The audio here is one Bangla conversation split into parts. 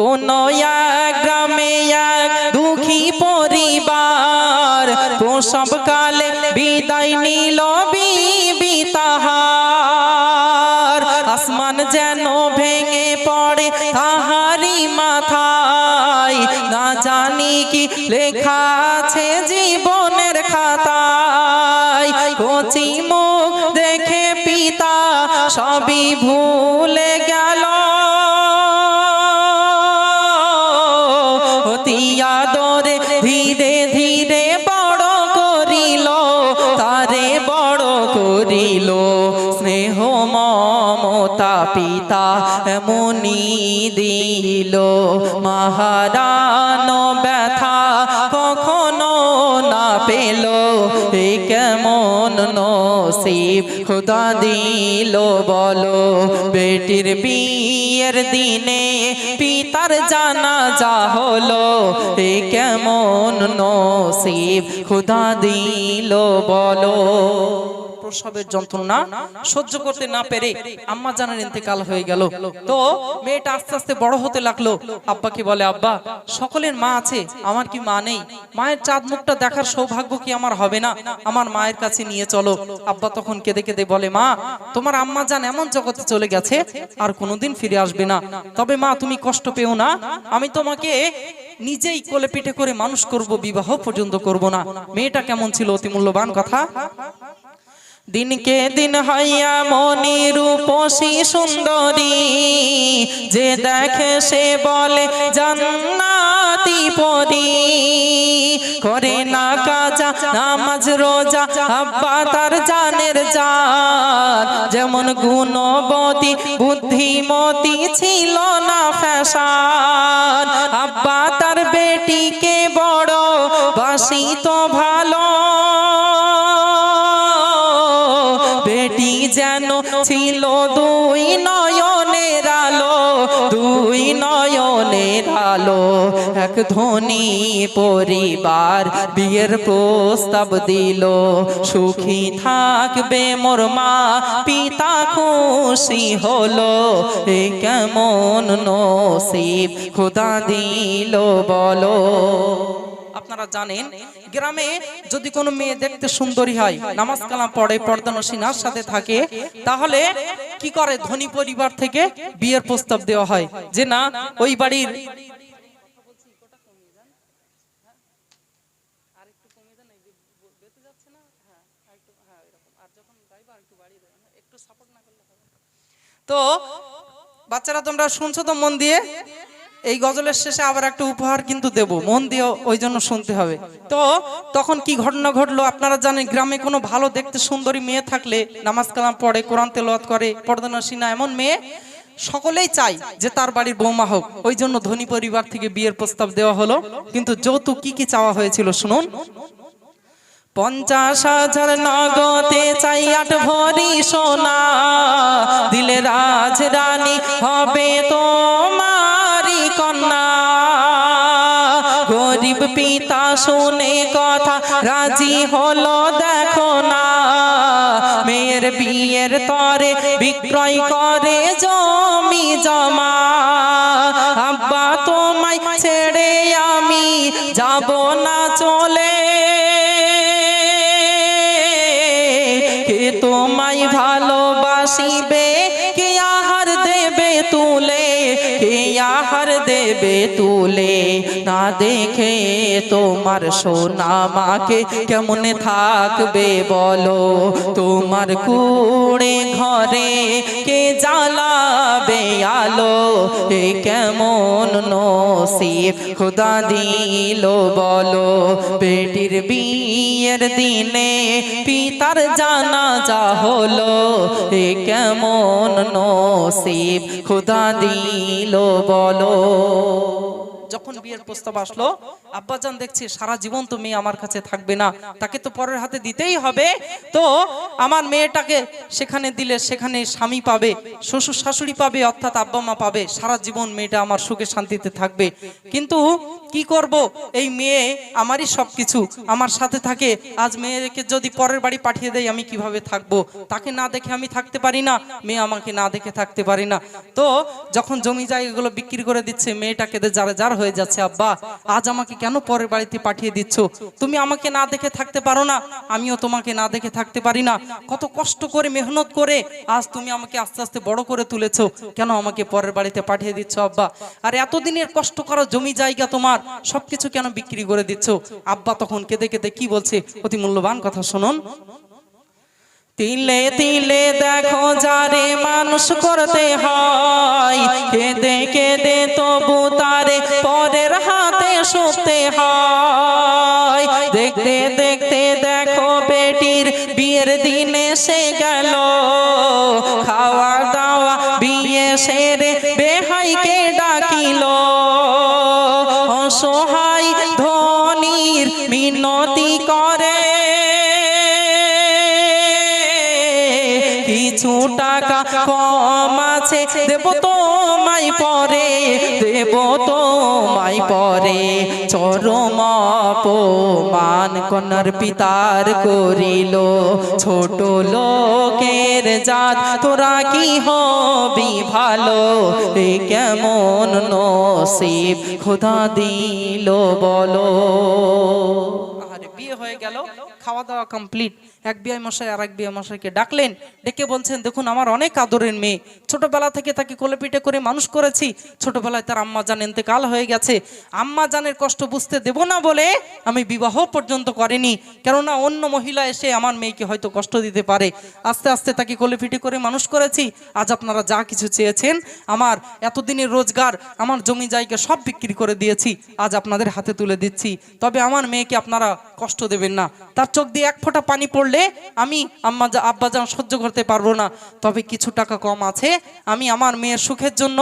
কোন এক গ্রামে এক দুঃখী পরিবার প্রসব কালে বিদায় নিল পিতা মুনি দিল। মহারান ব্যথা কখনো না পেল। কেমন নসিব খুদা দিল বলো। বেটির বিয়ের দিনে পিতার জানা যা হলো। এ কেমন নসিব খুদা দিল বলো। প্রসবের যন্ত্রণা সহ্য করতে না পেরে আম্মা জানার ইন্তেকাল হয়ে গেল। তো মেয়েটা আস্তে আস্তে বড় হতে লাগল। আব্বাকে বলে, আব্বা, সকলের মা আছে, আমার কি মা নেই? মায়ের চাঁদ মুখটা দেখার সৌভাগ্য কি আমার হবে না? আমার মায়ের কাছে নিয়ে চলো। আব্বা তখন কেঁদে কেঁদে বলে, মা, তোমার আম্মা জান এমন জগতে চলে গেছে, আর কোনোদিন ফিরে আসবে না। তবে মা, তুমি কষ্ট পেও না। আমি তোমাকে নিজেই কোলে পিঠে করে মানুষ করব, বিবাহ পর্যন্ত করব না। মেয়েটা কেমন ছিল অতি মূল্যবান কথা। দিনকে দিন হইয়া মনি রূপসী সুন্দরী। যে দেখে সে বলে, জান্নাতি পরি। করে না কাজা, নামাজ, রোজা, আব্বা তার জানের জান যেমন গুণবতী, বুদ্ধিমতী ছিল না ফ্যাশন। আব্বা তার বেটিকে এক ধনী পরিবার বিয়ের প্রস্তাব দিল। সুখী থাকবে মোর মা, পিতা খুশি হলো। এ কেমন নসিব খোদা দিল বলো। আপনারা জানেন, গ্রামে যদি কোনো মেয়ে দেখতে সুন্দরী হয়, নামাজ কালাম পড়ে, পর্দা নসিনার সাথে থাকে, তাহলে কি করে ধনী পরিবার থেকে বিয়ের প্রস্তাব দেওয়া হয়? যে না, ওই বাড়ির তো, বাচ্চারা তোমরা শুনছো তো মন দিয়ে? এই গজলের শেষে আবার একটা উপহার কিন্তু দেব, মন দিয়ে ওই জন্য শুনতে হবে। তো, তখন কি ঘটনা ঘটলো আপনারা জানেন, গ্রামে কোনো ভালো দেখতে সুন্দরী মেয়ে থাকলে নামাজ কালাম পড়ে, কোরআন তেলাওয়াত করে পর্দানসিনা এমন মেয়ে সকলেই চাই যে তার বাড়ির বৌমা হোক। ওই জন্য ধনী পরিবার থেকে বিয়ের প্রস্তাব দেওয়া হলো। কিন্তু যৌতুক কি কি চাওয়া হয়েছিল শুনুন। পঞ্চাশ হাজার নগদে চাই আট ভরি সোনা। দিলে রাজ রানী হবে তোমারি কন্যা। গরিব পিতা শুনে কথা, রাজি হলো দেখো। বিয়ের তরে বিক্রয় করে জমি জমা তুলে, না দেখে তোমার সোনা মাকে কেমন থাকবে বলো? তোমার কুড়ে ঘরে কে জ্বালাবে আলো? এ কেমন নসিব খুদা দিল বলো? বেটির বিয়ের দিনে পিতার জানা যা হলো। এ কেমন নসিব খুদা দিল বলো? যখন বিয়ের প্রস্তাব আসলো, আব্বাজান, দেখছি সারা জীবন তো মেয়ে আমার কাছে থাকবে না, তাকে তো পরের হাতে দিতেই হবে। তো আমার মেয়েটাকে সেখানে দিলে সেখানে স্বামী পাবে, শ্বশুর শাশুড়ি পাবে, অর্থাৎ আব্বা মা পাবে। সারা জীবন মেয়েটা আমার সুখে শান্তিতে থাকবে। কিন্তু কি করব? এই মেয়ে আমারই সবকিছু। আমার সাথে থাকে। আজ মেয়েকে যদি পরের বাড়ি পাঠিয়ে দেয় আমি কীভাবে থাকব? তাকে না দেখে আমি থাকতে পারি না। মেয়ে আমাকে না দেখে থাকতে পারি না। তো যখন জমি জায়গাগুলো বিক্রি করে দিচ্ছে মেয়েটাকে যারা যার হয়ে যাচ্ছে, আব্বা, আজ আমাকে কেন পরের বাড়িতে পাঠিয়ে দিচ্ছ? তুমি আমাকে না দেখে থাকতে পারো না। আমিও তোমাকে না দেখে থাকতে পারি না। কত কষ্ট করে মেহনত করে আজ তুমি আমাকে আস্তে আস্তে বড় করে তুলেছো। কেন আমাকে পরের বাড়িতে পাঠিয়ে দিচ্ছ আব্বা? আর এতদিনের কষ্ট করা জমি জায়গা তোমার, সবকিছু কেন বিক্রি করে দিচ্ছ? আব্বা তখন কেঁদে কেঁদে কি বলছে? অতি মূল্যবান কথা, শুনুন। তিলে তিলে দেখো যারে মানুষ করতে হয়, কেঁদে কেঁদে তবু তারে পরের হাতে শুতে হয়। দেখতে দেখতে দেখো বেটির বিয়ের দিন এসে গেল কে চরম অপমান কন্যার পিতার করিল। ছোট লোকের জাত, তোরা কি হবি ভালো? এ কেমন নসিব খোদা দিল বলো। আর বিয়ে হয়ে গেল, খাওয়া দাওয়া কমপ্লিট এক বিয়ে মশাই আর এক বিয়ে মশাইকে ডাকলেন, ডেকে বলছেন, দেখুন, আমার অনেক আদরের মেয়ে। ছোটবেলা থেকে তাকে কোলে পিঠে করে মানুষ করেছি। ছোটবেলায় তার আম্মা জান ইন্তেকাল হয়ে গেছে। আম্মা জানের কষ্ট বুঝতে দেব না বলে আমি বিবাহ পর্যন্ত করিনি। কেননা অন্য মহিলা এসে আমার মেয়েকে হয়তো কষ্ট দিতে পারে। আস্তে আস্তে তাকে কোলে পিঠে করে মানুষ করেছি। আজ আপনারা যা কিছু চেয়েছেন, আমার এতদিনের রোজগার, আমার জমি জায়গা সব বিক্রি করে দিয়েছি। আজ আপনাদের হাতে তুলে দিচ্ছি। তবে আমার মেয়েকে আপনারা কষ্ট দেবেন না। তার চোখ দিয়ে এক ফোঁটা পানি পড়লে আমি আম্মা আব্বা যা সহ্য করতে পারব না। তবে কিছু টাকা কম আছে। আমি আমার মেয়ের সুখের জন্য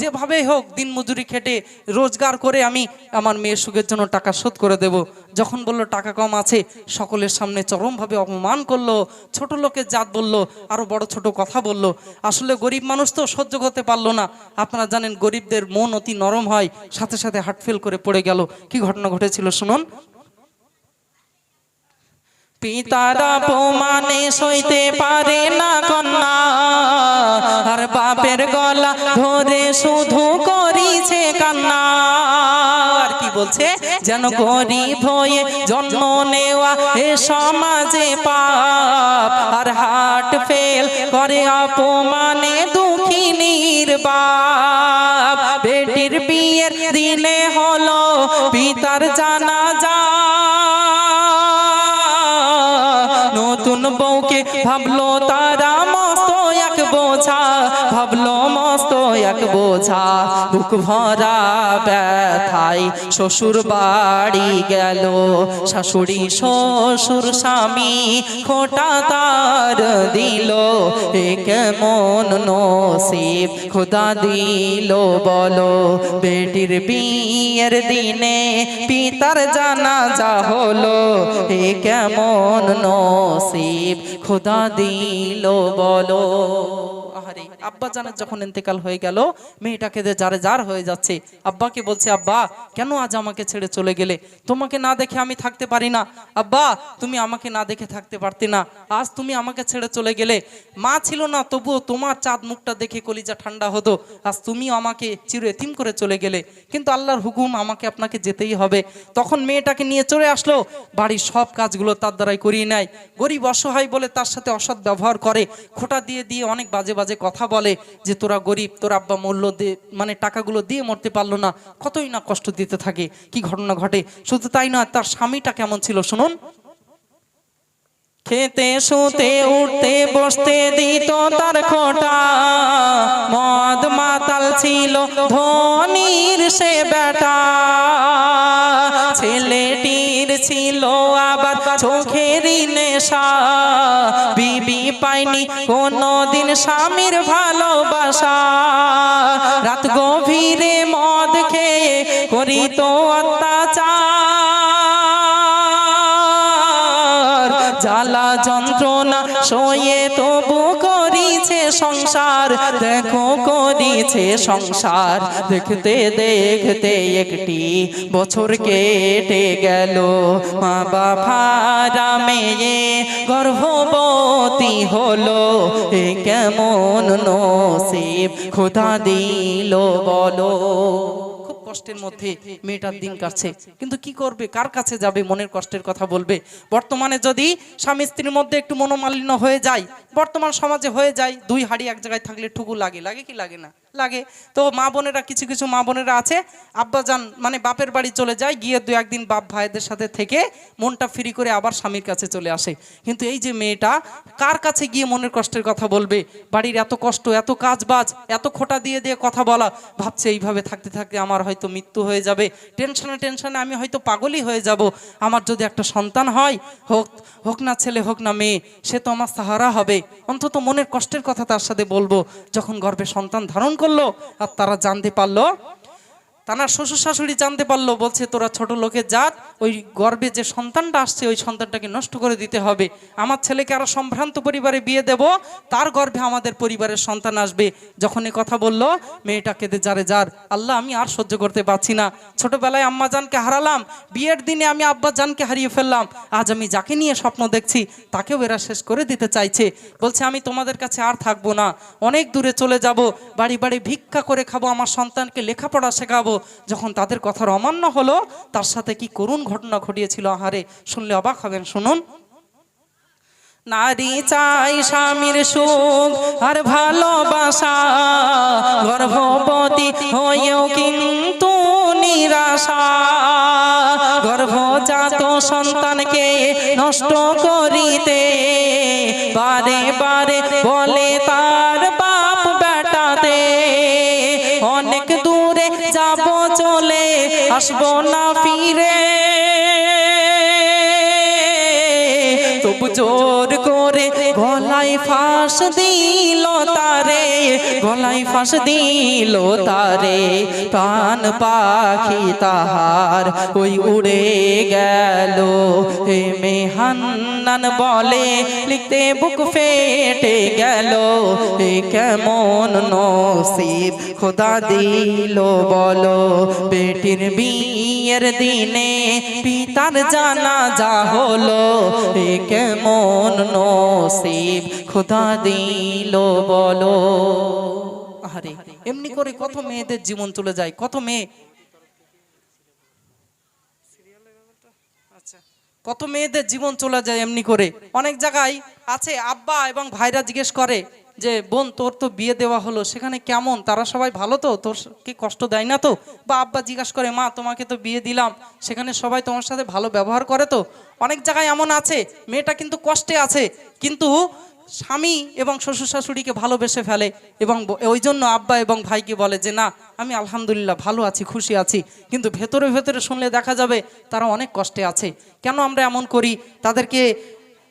যেভাবেই হোক দিন মজুরি খেটে রোজগার করে আমি আমার মেয়ের সুখের জন্য টাকা শোধ করে দেব। যখন বলল টাকা কম আছে, সকলের সামনে চরমভাবে অপমান করল, ছোট লোকের জাত বলল, আরও বড় ছোট কথা বলল। আসলে গরিব মানুষ তো সহ্য করতে পারল না। আপনারা জানেন গরিবদের মন অতি নরম হয়, সাথে সাথে হার্ট ফেল করে পড়ে গেল। কি ঘটনা ঘটেছিল শুনুন? পিতারা প্রমাণে সইতে পারে না কন্যা। আর বাপের গলা ধরে শুধু করিছে কান্না। আর কি বলছে? যেন গরিব হয়ে জন্ম নেওয়া এ সমাজে পাপ। আর হার্ট ফেল করে অপমানে দুঃখিনীর বাপ বেটির বিয়ের দিনে হলো পিতার জানা ভাবলো তারা মস্ত এক বোঝা, ভাবলো মস্ত এক বোঝা। বুক ভরা ব্যথায় শ্বশুর বাড়ি গেল, শাশুড়ি, শ্বশুর স্বামী খোটা তার দিল। কেমন নসিব খোদা দিল বলো। বেটির বিয়ের দিনে পিতার জানা যা হলো, এ কেমন নসিব খোদা দিল বলো। আহারে আব্বা জানের যখন ইন্তেকাল হয়ে গেল, মেয়েটাকে যারে যার হয়ে যাচ্ছে, আব্বাকে বলছে, আব্বা, কেন আজ আমাকে ছেড়ে চলে গেলে? তোমাকে না দেখে আমি থাকতে পারি না। আব্বা, তুমি আমাকে না দেখে থাকতে পারতে না। আজ তুমি আমাকে ছেড়ে চলে গেলে। মা ছিল না, তবুও তোমার চাঁদ মুখটা দেখে কলিজা ঠান্ডা হতো। আজ তুমি আমাকে চির এতিম করে চলে গেলে। কিন্তু আল্লাহর হুকুম আমাকে আপনাকে যেতেই হবে। তখন মেয়েটাকে নিয়ে চলে আসলো। বাড়ির সব কাজগুলো তার দ্বারাই করিয়ে নেয়। গরিব অসহায় বলে তার সাথে অসৎ ব্যবহার করে। খোটা দিয়ে দিয়ে অনেক বাজে বাজে কথা বলে যে তোরা গরিব, তোর আব্বা মূল্য দিয়ে মানে টাকাগুলো দিয়ে মরতে পারল না, কতই না কষ্ট দিতে থাকে, কি ঘটনা ঘটে? শুধু তাই নয়, তার স্বামীটা কেমন ছিল শুনুন? খেতে শুতে উঠতে বসতে দিত তার খোটা। মদ মাতাল ছিল, ধনির সে বেটা। ছেলেটির ছিল আবার চোখেরই নেশা। বিবি পাইনি কোনদিন স্বামীর ভালোবাসা। রাত গভীরে মদ খেয়ে করি তো অত্যাচার। জ্বালা যন্ত্রণা সয়ে তবু করিছে সংসার। দেখো করিছে সংসার। দেখতে দেখতে একটি বছর কেটে গেল। মা বাবারা মেয়ে গর্ভবতী হলো। এ কেমন নসিব? খোদা দিল বলো। কষ্টের মধ্যে মেয়েটার দিন কাটছে। কিন্তু কি করবে? কার কাছে যাবে? মনের কষ্টের কথা বলবে। বর্তমানে যদি স্বামী স্ত্রীর মধ্যে একটু মনোমালিন্য হয়ে যায়, বর্তমান সমাজে হয়ে যায়, দুই হাড়ি এক জায়গায় থাকলে ঠুকু লাগে। লাগে কি লাগে না? লাগে। তো মা বোনেরা, কিছু কিছু মা বোনেরা আছে আব্বা যান মানে বাপের বাড়ি চলে যায়, গিয়ে দু একদিন বাপ ভাইদের সাথে থেকে মনটা ফ্রি করে আবার স্বামীর কাছে চলে আসে। কিন্তু এই যে মেয়েটা, কার কাছে গিয়ে মনের কষ্টের কথা বলবে? বাড়ির এত কষ্ট, এত কাজ বাজ এত খোটা দিয়ে দিয়ে কথা বলা, ভাবছে এইভাবে থাকতে থাকতে আমার হয়তো মৃত্যু হয়ে যাবে। টেনশনে টেনশনে আমি হয়তো পাগলই হয়ে যাব। আমার যদি একটা সন্তান হয়, হোক হোক না ছেলে, হোক না মেয়ে, সে তো আমার সাহারা হবে। অন্তত মনের কষ্টের কথা তার সাথে বলব, যখন গর্ভে সন্তান ধারণ করল আর তারা জানতে পারল। তানার শ্বশুর শাশুড়ি জানতে পারল, বলছে, তোরা ছোট লোকের জাত ওই গর্বে যে সন্তানটা আসছে, ওই সন্তানটাকে নষ্ট করে দিতে হবে। আমার ছেলেকে আরও সম্ভ্রান্ত পরিবারে বিয়ে দেব, তার গর্ভে আমাদের পরিবারের সন্তান আসবে। যখন এ কথা বলল, মেয়েটা কেঁদে যারে যার আল্লাহ, আমি আর সহ্য করতে পারছি না। ছোটবেলায় আম্মা জানকে হারালাম, বিয়ের দিনে আমি আব্বা জানকে হারিয়ে ফেললাম। আজ আমি যাকে নিয়ে স্বপ্ন দেখছি, তাকেও এরা শেষ করে দিতে চাইছে। বলছে, আমি তোমাদের কাছে আর থাকব না। অনেক দূরে চলে যাব। বাড়ি বাড়ি ভিক্ষা করে খাব। আমার সন্তানকে লেখাপড়া শেখাবো। যখন তাদের কথার অমান্য হলো, তার সাথে কি করুণ ঘটনা ঘটিয়েছিল আহারে। শুনলে অবাক হবেন, শুনুন। নারী চাই স্বামীর সুখ আর ভালোবাসা, গর্ভবতী হয়েও কিন্তু নিরাশা। গর্ভজাত সন্তানকে নষ্ট করিতে বারে বারে বলে তার বাপ বেটাতে অনেক দূরে যাব, চলে আসব না, ফিরে জোর করে গলায় ফাঁস দিল তারে, গলায় ফাঁস দিল তারে। প্রাণ পাখি তাহার ওই উড়ে গেল। হে মেহান্নান বলে, লিখতে বুক ফেটে গেল। হে কেমন নসিব খোদা দিল বলো বেটির বিয়ের দিনে পিতার জানা যা হলো কেমন নসিব খোদা দিল বলো। আরে এমনি করে কত মেয়েদের জীবন চলে যায়, কত মেয়ে? কত মেয়েদের জীবন চলে যায় এমনি করে? অনেক জায়গায় আছে আব্বা এবং ভাইরা জিজ্ঞেস করে যে, বোন, তোর তো বিয়ে দেওয়া হলো, সেখানে কেমন? তারা সবাই ভালো তো? তোর কি কষ্ট দেয় না তো? বা আব্বা জিজ্ঞাসা করে, মা, তোমাকে তো বিয়ে দিলাম, সেখানে সবাই তোমার সাথে ভালো ব্যবহার করে তো? অনেক জায়গায় এমন আছে, মেয়েটা কিন্তু কষ্টে আছে, কিন্তু স্বামী এবং শ্বশুর শাশুড়িকে ভালোবেসে ফেলে এবং ওই জন্য আব্বা এবং ভাইকে বলে যে, না, আমি আলহামদুলিল্লাহ ভালো আছি, খুশি আছি। কিন্তু ভেতরে ভেতরে শুনলে দেখা যাবে তারা অনেক কষ্টে আছে। কেন আমরা এমন করি? তাদেরকে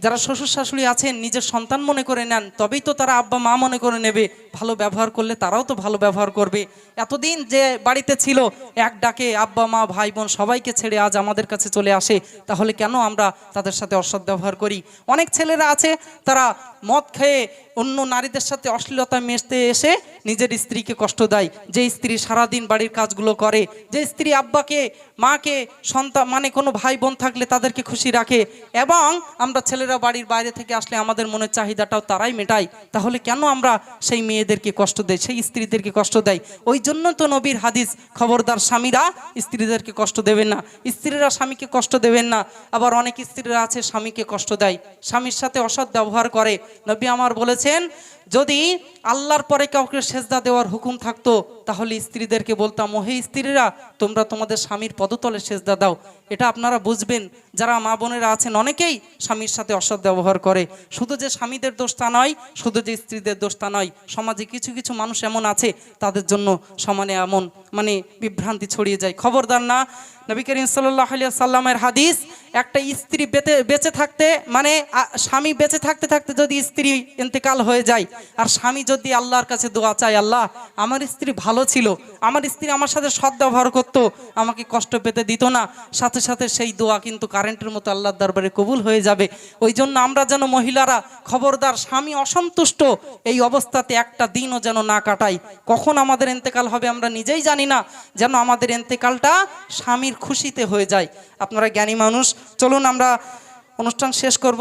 যারা শ্বশুর শাশুড়ি আছেন, নিজের সন্তান মনে করে নেন, তবেই তো তারা আব্বা মা মনে করে নেবে। ভালো ব্যবহার করলে তারাও তো ভালো ব্যবহার করবে। এতদিন যে বাড়িতে ছিল, এক ডাকে আব্বা, মা, ভাই, বোন সবাইকে ছেড়ে আজ আমাদের কাছে চলে আসে, তাহলে কেন আমরা তাদের সাথে অসৎ ব্যবহার করি? অনেক ছেলেরা আছে, তারা মদ খেয়ে অন্য নারীদের সাথে অশ্লীলতা মেশতে এসে নিজের স্ত্রীকে কষ্ট দেয়। যে স্ত্রী সারাদিন বাড়ির কাজগুলো করে যে স্ত্রী আব্বাকে, মাকে, সন্তান মানে কোনো ভাই বোন থাকলে তাদেরকে খুশি রাখে এবং আমরা ছেলেরা বাড়ির বাইরে থেকে আসলে আমাদের মনের চাহিদাটাও তারাই মেটায় তাহলে কেন আমরা সেই মেয়েদেরকে কষ্ট দেয় সেই স্ত্রীদেরকে কষ্ট দেয় ওই জন্য তো নবীর হাদিস, খবরদার স্বামীরা স্ত্রীদেরকে কষ্ট দেবেন না। স্ত্রীরা স্বামীকে কষ্ট দেবেন না, আবার অনেক স্ত্রীরা আছে স্বামীকে কষ্ট দেয়। স্বামীর সাথে অসৎ ব্যবহার করে। নবী আমার বলেছেন যদি আল্লাহর পরে কাউকে সেজদা দেওয়ার হুকুম থাকতো, তাহলে স্ত্রীদেরকে বলতাম ও হে স্ত্রীরা, তোমরা তোমাদের স্বামীর পদতলে সেজদা দাও। এটা আপনারা বুঝবেন, যারা মা বোনেরা আছেন, অনেকেই স্বামীর সাথে অসৎ ব্যবহার করে। শুধু যে স্বামীদের দোষ তা নয়, শুধু যে স্ত্রীদের দোষ তা নয়, সমাজে কিছু কিছু মানুষ এমন আছে, তাদের জন্য সমানে এমন মানে বিভ্রান্তি ছড়িয়ে যায়। খবরদার না, নবী করিম সাল্লাহ সাল্লামের হাদিস, একটা স্ত্রী বেঁচে থাকতে মানে স্বামী বেঁচে থাকতে থাকতে যদি স্ত্রী ইন্তেকাল হয়ে যায় আর স্বামী যদি আল্লাহর কাছে দোয়া চায়, আল্লাহ, আমার স্ত্রী ভালো ছিল, আমার স্ত্রী আমার সাথে সৎ ব্যবহার করতো, আমাকে কষ্ট পেতে দিত না। সাথে সাথে সেই দোয়া কিন্তু কারেন্টের মতো আল্লাহর দরবারে কবুল হয়ে যাবে। ওই জন্য আমরা যেন মহিলারা খবরদার, স্বামী অসন্তুষ্ট, এই অবস্থাতে একটা দিনও যেন না কাটাই। কখন আমাদের এন্তেকাল হবে আমরা নিজেই জানি না, যেন আমাদের এন্তেকালটা স্বামীর খুশিতে হয়ে যায়। আপনারা জ্ঞানী মানুষ, চলুন আমরা অনুষ্ঠান শেষ করব।